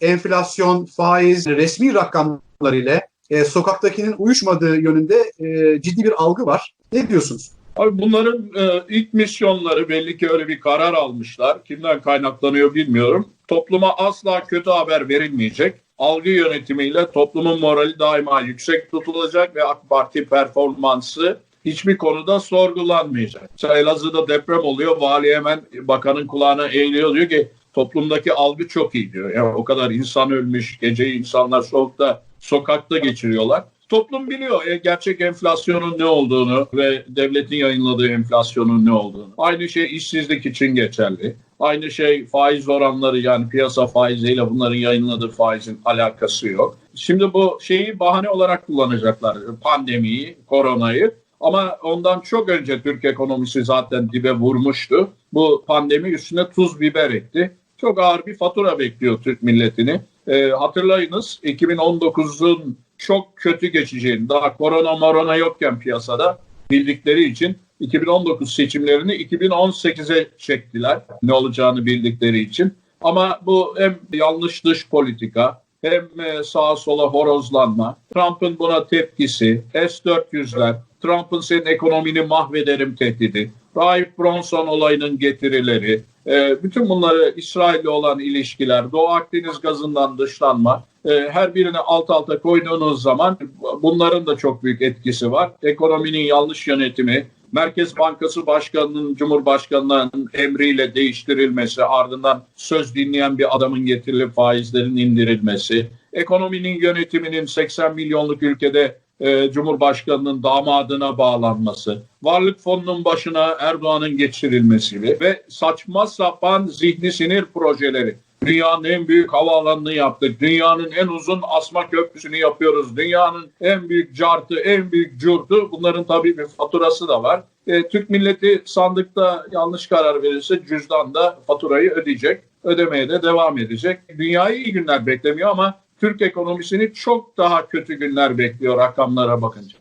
enflasyon, faiz, resmi rakamlar ile e, sokaktakinin uyuşmadığı yönünde e, ciddi bir algı var. Ne diyorsunuz? Abi bunların e, ilk misyonları belli ki öyle bir karar almışlar. Kimden kaynaklanıyor bilmiyorum. Topluma asla kötü haber verilmeyecek. Algı yönetimiyle toplumun morali daima yüksek tutulacak ve AK Parti performansı hiçbir konuda sorgulanmayacak. Mesela Elazığ'da deprem oluyor. Vali hemen bakanın kulağına eğiliyor diyor ki toplumdaki algı çok iyi diyor. Yani o kadar insan ölmüş, geceyi insanlar soğukta, sokakta geçiriyorlar. Toplum biliyor e, gerçek enflasyonun ne olduğunu ve devletin yayınladığı enflasyonun ne olduğunu. Aynı şey işsizlik için geçerli. Aynı şey faiz oranları yani piyasa faiziyle bunların yayınladığı faizin alakası yok. Şimdi bu şeyi bahane olarak kullanacaklar. Pandemiyi, koronayı. Ama ondan çok önce Türk ekonomisi zaten dibe vurmuştu. Bu pandemi üstüne tuz biber etti. Çok ağır bir fatura bekliyor Türk milletini. Ee, hatırlayınız 2019'un çok kötü geçeceğini, daha korona morona yokken piyasada bildikleri için 2019 seçimlerini 2018'e çektiler ne olacağını bildikleri için. Ama bu hem yanlış dış politika hem e, sağa sola horozlanma, Trump'ın buna tepkisi, S-400'ler, Trump'ın senin ekonomini mahvederim tehdidi, Rahip Bronson olayının getirileri, e, bütün bunları İsrail'le olan ilişkiler, Doğu Akdeniz gazından dışlanma, e, her birini alt alta koyduğunuz zaman bunların da çok büyük etkisi var. Ekonominin yanlış yönetimi, Merkez Bankası Başkanı'nın Cumhurbaşkanı'nın emriyle değiştirilmesi, ardından söz dinleyen bir adamın getirilip faizlerin indirilmesi, ekonominin yönetiminin 80 milyonluk ülkede e, Cumhurbaşkanı'nın damadına bağlanması, varlık fonunun başına Erdoğan'ın geçirilmesi gibi ve saçma sapan zihni sinir projeleri. Dünyanın en büyük havaalanını yaptık. Dünyanın en uzun asma köprüsünü yapıyoruz. Dünyanın en büyük cartı, en büyük curdu. Bunların tabii bir faturası da var. E, Türk milleti sandıkta yanlış karar verirse cüzdanda faturayı ödeyecek. Ödemeye de devam edecek. Dünyayı iyi günler beklemiyor ama Türk ekonomisini çok daha kötü günler bekliyor rakamlara bakınca.